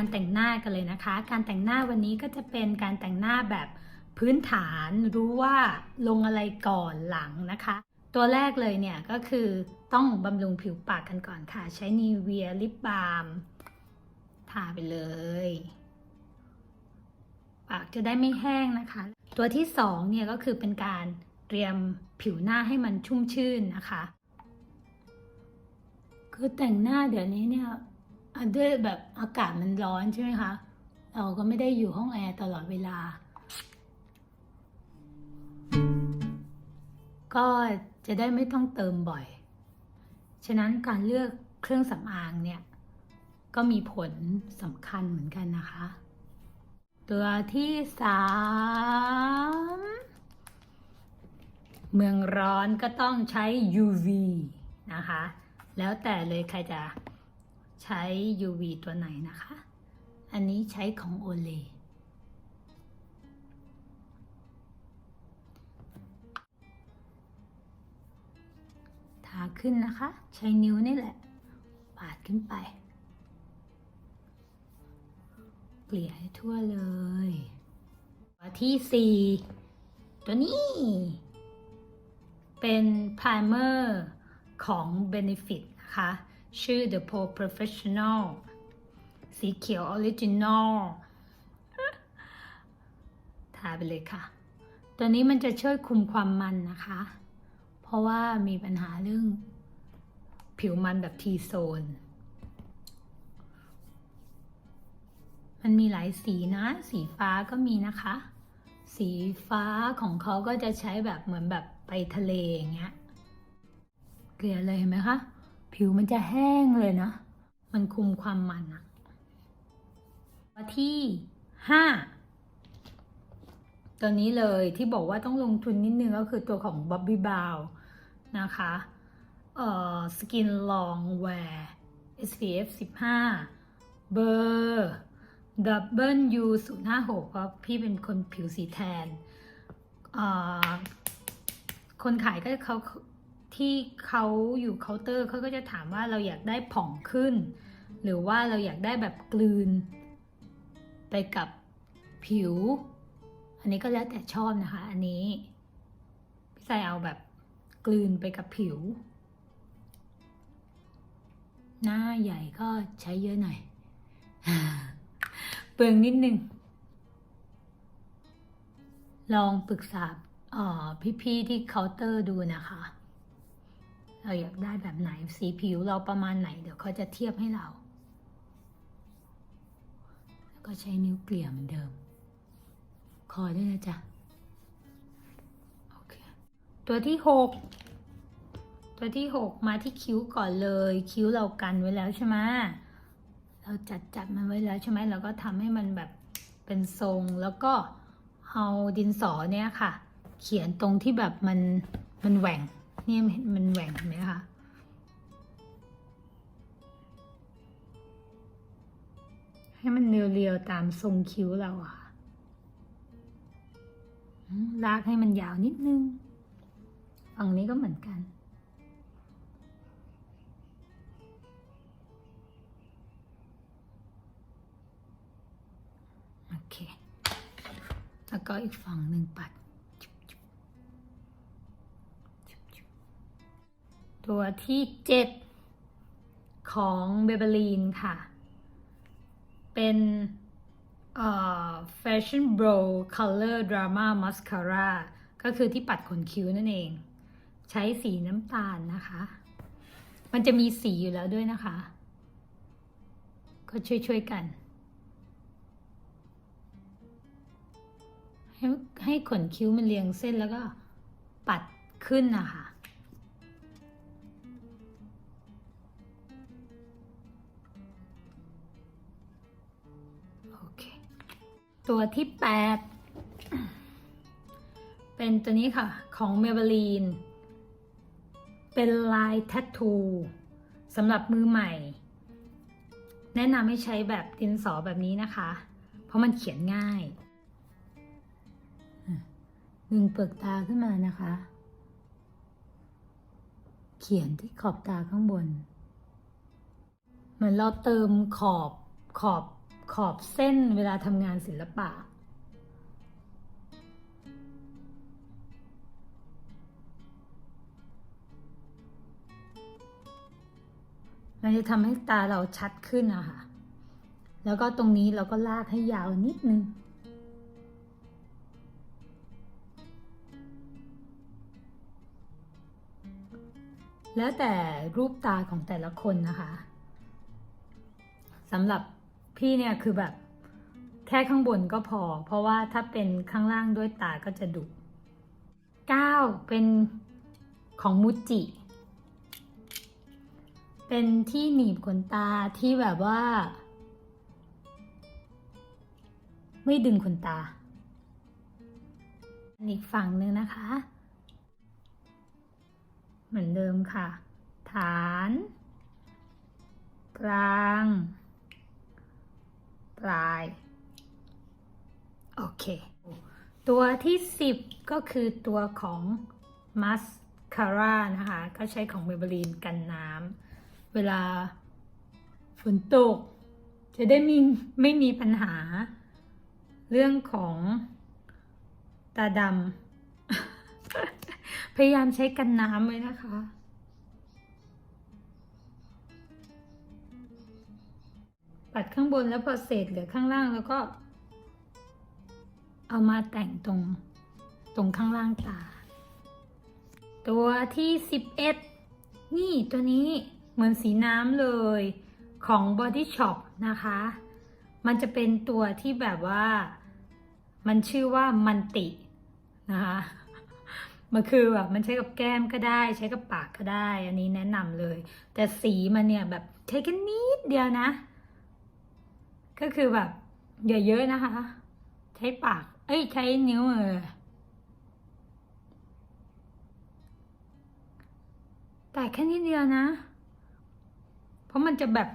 การแต่งหน้ากันเลยนะคะ การแต่งหน้าวันนี้ก็จะเป็นการแต่งหน้าแบบพื้นฐานรู้ว่าลงอะไรก่อนหลังนะคะ ตัวแรกเลยเนี่ยก็คือต้องบำรุงผิวปากกันก่อนค่ะ ใช้นีเวียลิปบาล์มทาไปเลย ปากจะได้ไม่แห้งนะคะ ตัวที่สองเนี่ยก็คือเป็นการเตรียมผิวหน้าให้มันชุ่มชื่นนะคะ คือแต่งหน้าเดี๋ยวนี้เนี่ย ด้วยแบบอากาศมันร้อนใช่ไหมคะ เราก็ไม่ได้อยู่ห้องแอร์ตลอดเวลา ก็จะได้ไม่ต้องเติมบ่อย ฉะนั้นการเลือกเครื่องสำอางเนี่ย ก็มีผลสำคัญเหมือนกันนะคะ ตัวที่สามเมืองร้อนก็ต้องใช้ UV นะคะ แล้วแต่เลยใครจะ ใช้ UV ตัวไหนนะคะ อันนี้ใช้ของโอเลทาขึ้นนะคะ ใช้นิ้วนี่แหละ ปาดขึ้นไป เกลี่ยให้ทั่วเลยตัวที่สี่ตัวนี้ เป็น primer ของ Benefit นะคะ ชื่อ The Pro Professional สีเขียว Original ทาไปเลยค่ะ ตัวนี้มันจะช่วยคุมความมันนะคะ เพราะว่ามีปัญหาเรื่องผิวมันแบบ T zone มันมีหลายสีนะ สีฟ้าก็มีนะคะ สีฟ้าของเขาก็จะใช้แบบเหมือนแบบไปทะเลอย่างเงี้ย เกลี่ยเลยเห็นไหมคะ ผิวมันจะแห้งเลยนะ มันคุมความมันอะที่ห้าตัวนี้เลยที่บอกว่าต้องลงทุนนิดนึงก็คือตัวของ Bobbi Brown นะคะเอ่อ Skin Long Wear SPF 15 เบอร์ W 0 5 6เพราะพี่เป็นคนผิวสีแทนเอ่อคนขายก็เขา ที่เขาอยู่เคาน์เตอร์เขาก็จะถามว่าเราอยากได้ผ่องขึ้น หรือว่าเราอยากได้แบบกลืน ไปกับผิว อันนี้ก็แล้วแต่ชอบนะคะ อันนี้ พี่ใส่เอาแบบกลืนไปกับผิว หน้าใหญ่ก็ใช้เยอะหน่อยเปลืองนิดนึง ลองปรึกษาออพี่ๆที่เคาน์เตอร์ดูนะคะ เราอยากได้แบบไหนสีผิวเราประมาณไหน เดี๋ยวเขาจะเทียบให้เรา แล้วก็ใช้นิ้วเกลี่ยเหมือนเดิม คอด้วยนะจ๊ะโอเคตัวที่หกตัวที่หกมาที่คิ้วก่อนเลย คิ้วเรากันไว้แล้วใช่ไหมเราจัดจัดมันไว้แล้วใช่ไหมเราก็ทำให้มันแบบเป็นทรงแล้วก็เอาดินสอเนี่ยค่ะ เขียนตรงที่แบบมันมันแหว่ง เนี่ยเห็นมันแหว่งเห็นไหมคะให้มันเรียวๆตามทรงคิ้วเราอะค่ะลากให้มันยาวนิดนึง ฝั่งนี้ก็เหมือนกัน โอเค แล้วก็อีกฝั่งหนึ่งปัด ตัวที่เจ็ดของเบเบลีนค่ะ เป็นเอ่อ Fashion Bro Color Drama Mascara ก็คือที่ปัดขนคิ้วนั่นเอง ใช้สีน้ำตาลนะคะ มันจะมีสีอยู่แล้วด้วยนะคะ ก็ช่วยๆกัน ให้ให้ขนคิ้วมันเรียงเส้นแล้วก็ปัดขึ้นนะคะ ตัวที่ 8 เป็นตัวนี้ค่ะ ของ Maybelline เป็นลายแท t ทูสำหรับมือใหม่ แนะนำให้ใช้แบบดินสอแบบนี้นะคะ เพราะมันเขียนง่ายดึงเปลือกตาขึ้นมานะคะ เขียนที่ขอบตาข้างบนเหมือนเราเติมขอบขอบ อบเส้นเวลาทำงานศิลปะ มันจะทำให้ตาเราชัดขึ้นอะค่ะ แล้วก็ตรงนี้เราก็ลากให้ยาวนิดนึงแล้วแต่รูปตาของแต่ละคนนะคะสำหรับ พี่เนี่ยคือแบบแค่ข้างบนก็พอ เพราะว่าถ้าเป็นข้างล่างด้วยตาก็จะดุ9เป็นของมูจิ เป็นที่หนีบขนตาที่แบบว่า ไม่ดึงขนตา อีกฝั่งหนึ่งนะคะ เหมือนเดิมค่ะ ฐาน กลาง ปลาย โอเค ตัวที่ 10 ก็คือตัวของมัสคาร่านะคะ ก็ใช้ของเมเบลีนกันน้ำ เวลาฝนตก จะได้มีไม่มีปัญหา เรื่องของตาดำ พยายามใช้กันน้ำไว้นะคะ ปัดข้างบนแล้วพอเศษเหลือข้างล่างแล้วก็ เอามาแต่งตรงตรงข้างล่างตา ตัวที่สิบเอ็ดนี่ตัวนี้เหมือนสีน้ำเลยของ Body Shop นะคะ มันจะเป็นตัวที่แบบว่ามันชื่อว่ามันตินะคะมันคือแบบมันใช้กับแก้มก็ได้ใช้กับปากก็ได้ อันนี้แนะนำเลย แต่สีมันเนี่ยแบบใช้แค่นิดเดียวนะ ก็คือแบบอย่าเยอะนะคะ ใช้ปาก เอ้ย ใช้นิ้วเออแต่แค่นิดเดียวนะ เพราะมันจะแบบ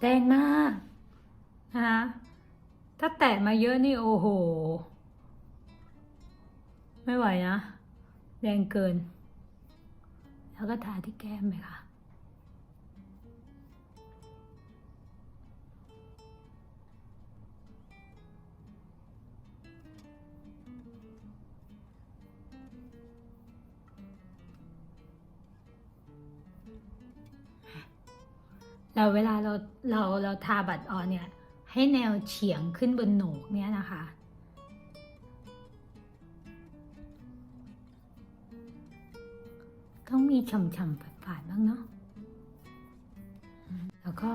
แดงมากนะคะถ้าแตะมาเยอะนี่โอ้โห ไม่ไหวนะ แรงเกิน แล้วก็ทาที่แก้มไปค่ะ เราเวลาเราเราเราทาบัตรออนเนี่ยให้แนวเฉียงขึ้นบนโหนกเนี่ยนะคะ ต้องมีฉ่ำๆฝาดๆบ้างเนาะแล้วก็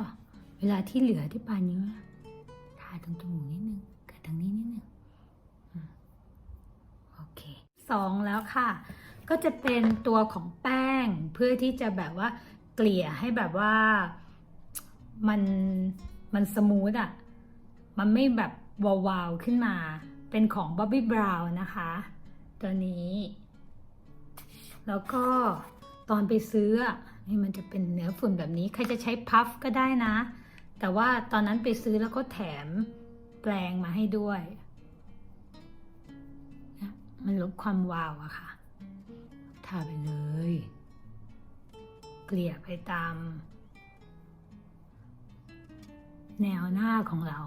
เวลาที่เหลือที่ปลายนิ้วทาตรงจมูกนิดนึงกับทางนี้นิดนึงโอเคสองแล้วค่ะ ก็จะเป็นตัวของแป้งเพื่อที่จะแบบว่าเกลี่ยให้แบบว่า มันมันสมูทอะมันไม่แบบวาวๆขึ้นมา เป็นของ Bobbi Brown นะคะ ตัวนี้ แล้วก็ตอนไปซื้อนี่มันจะเป็นเนื้อฝุ่นแบบนี้ ใครจะใช้พัฟก็ได้นะ แต่ว่าตอนนั้นไปซื้อแล้วก็แถมแปลงมาให้ด้วยนะมันลดความวาวอะค่ะทาไปเลย เกลี่ยไปตาม แนวหน้าของเรา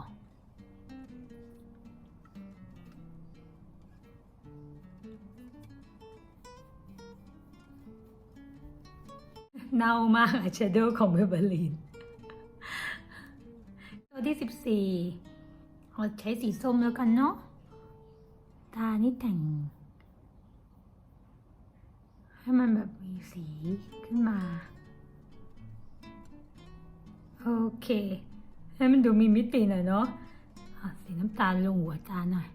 เน่ามากอะเชโดว์ของเบเบอรีนตัวที่สิบสี่เราใช้สีส้มแล้วกันเนาะ ตานี่แต่ง ให้มันแบบมีสีขึ้นมา โอเค ให้มันดูมีมิติหน่อยเนาะสีน้ำตาลลงหัวตาหน่อย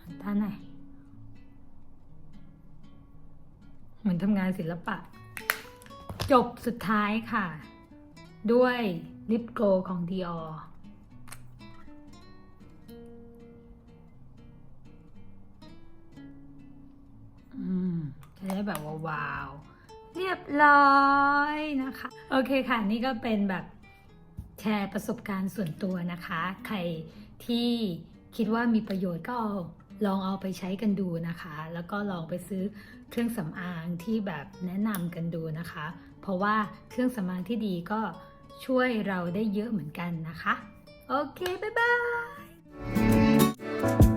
หันตาหน่อยเหมือนทำงานศิลปะ จบสุดท้ายค่ะ ด้วยลิปโกลของ Dior อืมจะได้แบบว่าวาว เรียบร้อยนะคะ โอเคค่ะ นี่ก็เป็นแบบ แชร์ประสบการณ์ส่วนตัวนะคะ ใครที่คิดว่ามีประโยชน์ก็เอาลองเอาไปใช้กันดูนะคะ แล้วก็ลองไปซื้อเครื่องสำอางที่แบบแนะนำกันดูนะคะ เพราะว่าเครื่องสำอางที่ดีก็ช่วยเราได้เยอะเหมือนกันนะคะ โอเค บ๊ายบาย